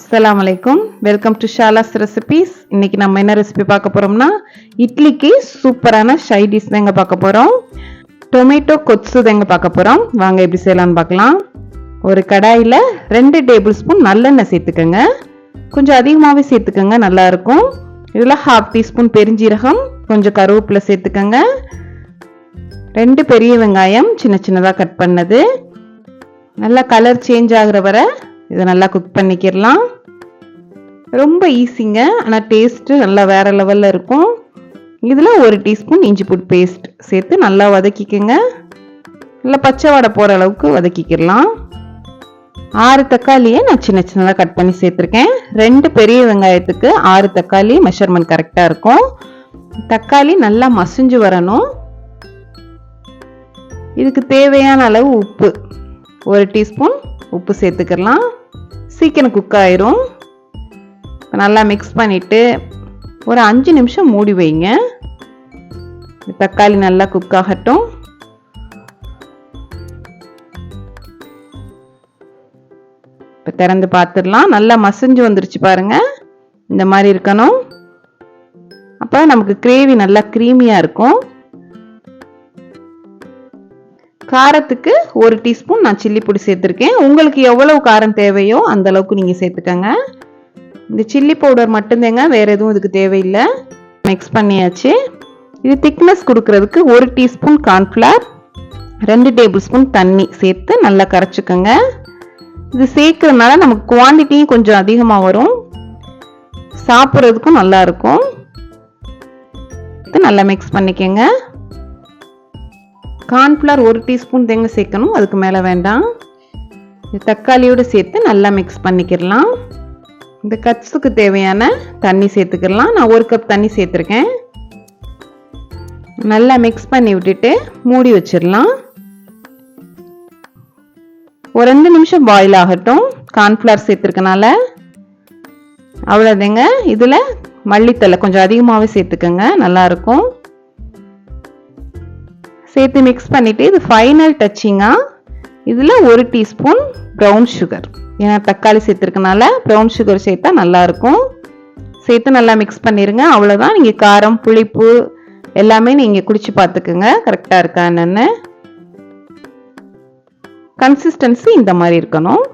அஸ்லாம் அலைக்கும் welcome to ஷாலாஸ் recipes இன்னைக்கு நம்ம என்ன ரெசிபி பார்க்க போறோம்னா இட்லிக்கு சூப்பரான ஷை டிஷ் தாங்க பார்க்க போறோம். டொமேட்டோ கொத்ஸு தாங்க பார்க்க போறோம். வாங்க எப்படி செய்யலாம்னு பார்க்கலாம். ஒரு கடாயில் ரெண்டு டேபிள் ஸ்பூன் நல்லெண்ணெய் சேர்த்துக்கோங்க. கொஞ்சம் அதிகமாகவே சேர்த்துக்கோங்க நல்லா இருக்கும். இதில் ஹாஃப் டீஸ்பூன் பெருஞ்சீரகம் கொஞ்சம் கருவேப்பிலை சேர்த்துக்கோங்க. ரெண்டு பெரிய வெங்காயம் சின்ன சின்னதாக கட் பண்ணது. நல்லா கலர் சேஞ்ச் ஆகிற வரை இதை நல்லா குக் பண்ணிக்கிடலாம். ரொம்ப ஈஸிங்க ஆனால் டேஸ்ட்டு நல்லா வேறு லெவலில் இருக்கும். இதில் ஒரு டீஸ்பூன் இஞ்சி பூட் பேஸ்ட் சேர்த்து நல்லா வதக்கிக்கோங்க. நல்லா பச்சை வடை போகிற அளவுக்கு வதக்கிக்கிடலாம். ஆறு தக்காளியை நான் சின்ன சின்னதாக கட் பண்ணி சேர்த்துருக்கேன். ரெண்டு பெரிய வெங்காயத்துக்கு ஆறு தக்காளி மெஷர்மெண்ட் கரெக்டாக இருக்கும். தக்காளி நல்லா மசிஞ்சு வரணும். இதுக்கு தேவையான அளவு உப்பு. ஒரு டீஸ்பூன் உப்பு சேர்த்துக்கலாம் சீக்கிரம் குக் ஆயிரும். நல்லா மிக்ஸ் பண்ணிவிட்டு ஒரு அஞ்சு நிமிஷம் மூடி வைங்க. தக்காளி நல்லா குக் ஆகட்டும். இப்போ திறந்து பார்த்துடலாம் நல்லா மசிஞ்சு வந்துருச்சு பாருங்க. இந்த மாதிரி இருக்கணும். அப்போ நமக்கு கிரேவி நல்லா க்ரீமியாக இருக்கும். காரத்துக்கு ஒரு டீஸ்பூன் நான் சில்லி பொடி சேர்த்துருக்கேன். உங்களுக்கு எவ்வளவு காரம் தேவையோ அந்த அளவுக்கு நீங்கள் சேர்த்துக்கோங்க. இந்த சில்லி பவுடர் மட்டும்தாங்க வேறு எதுவும் இதுக்கு தேவையில்லை. மிக்ஸ் பண்ணியாச்சு. இது திக்னஸ் கொடுக்கறதுக்கு ஒரு டீஸ்பூன் கார்ன்ஃப்ளவர் ரெண்டு டேபிள் ஸ்பூன் தண்ணி சேர்த்து நல்லா கரைச்சிக்கோங்க. இது சேர்க்கறதுனால நமக்கு குவான்டிட்டியும் கொஞ்சம் அதிகமாக வரும். சாப்பிட்றதுக்கும் நல்லா இருக்கும். நல்லா மிக்ஸ் பண்ணிக்கோங்க. கார்ன்ஃப்ளவர் ஒரு டீஸ்பூன் தேங்க சேர்க்கணும் அதுக்கு மேலே வேண்டாம். தக்காளியோடு சேர்த்து நல்லா மிக்ஸ் பண்ணிக்கிடலாம். இந்த கட்ஸுக்கு தேவையான தண்ணி சேர்த்துக்கிடலாம். நான் ஒரு கப் தண்ணி சேர்த்துருக்கேன். நல்லா மிக்ஸ் பண்ணி விட்டுட்டு மூடி வச்சிடலாம். ஒரு ரெண்டு நிமிஷம் பாயில் ஆகட்டும். கார்ன்ஃப்ளவர் சேர்த்துருக்கனால. அவ்வளோதாங்க இதில் மல்லித்தலை கொஞ்சம் அதிகமாகவே சேர்த்துக்கோங்க. நல்லாயிருக்கும் சேர்த்து மிக்ஸ் பண்ணிவிட்டு இது ஃபைனல் டச்சிங்காக இதில் ஒரு டீஸ்பூன் ப்ரௌன் சுகர் ஏன்னா தக்காளி சேர்த்துருக்கனால ப்ரௌன் சுகர் சேர்த்தா நல்லாயிருக்கும். சேர்த்து நல்லா மிக்ஸ் பண்ணிடுங்க அவ்வளோதான் நீங்கள் காரம் புளிப்பு எல்லாமே நீங்கள் குடிச்சு பார்த்துக்குங்க. கரெக்டாக இருக்கா என்னென்னு? கன்சிஸ்டன்சி இந்த மாதிரி இருக்கணும்.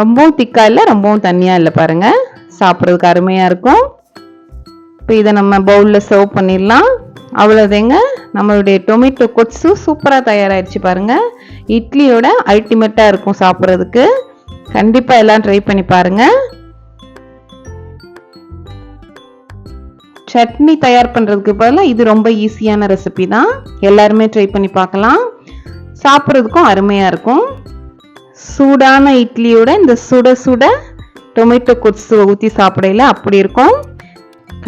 ரொம்பவும் திக்காக இல்லை ரொம்பவும் தண்ணியாக இல்லை பாருங்கள் சாப்பிட்றதுக்கு அருமையாக இருக்கும். இப்போ இதை நம்ம பவுலில் சர்வ் பண்ணிடலாம். அவ்வளோதேங்க நம்மளுடைய டொமேட்டோ கொட்ஸு சூப்பராக தயாராகிடுச்சு பாருங்கள் இட்லியோட அல்டிமேட்டாக இருக்கும் சாப்பிட்றதுக்கு. கண்டிப்பாக எல்லாம் ட்ரை பண்ணி பாருங்கள் சட்னி தயார் பண்ணுறதுக்கு பதிலாக இது ரொம்ப ஈஸியான ரெசிபி தான். எல்லாருமே ட்ரை பண்ணி பார்க்கலாம். சாப்பிட்றதுக்கும் அருமையாக இருக்கும். சூடான இட்லியோட இந்த சுட சுட டொமேட்டோ கொத்து ஊற்றி சாப்பிடையில அப்படி இருக்கும்.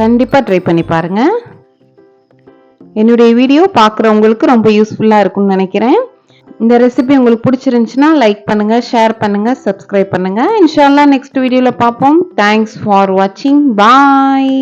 கண்டிப்பாக ட்ரை பண்ணி பாருங்கள் என்னுடைய வீடியோ பார்க்குறவங்களுக்கு ரொம்ப யூஸ்ஃபுல்லாக இருக்கும்னு நினைக்கிறேன். இந்த ரெசிபி உங்களுக்கு பிடிச்சிருந்துச்சுன்னா லைக் பண்ணுங்கள் ஷேர் பண்ணுங்கள் சப்ஸ்கிரைப் பண்ணுங்கள் இன்ஷால்லா நெக்ஸ்ட் வீடியோவில் பார்ப்போம். தேங்க்ஸ் ஃபார் வாட்சிங் பாய்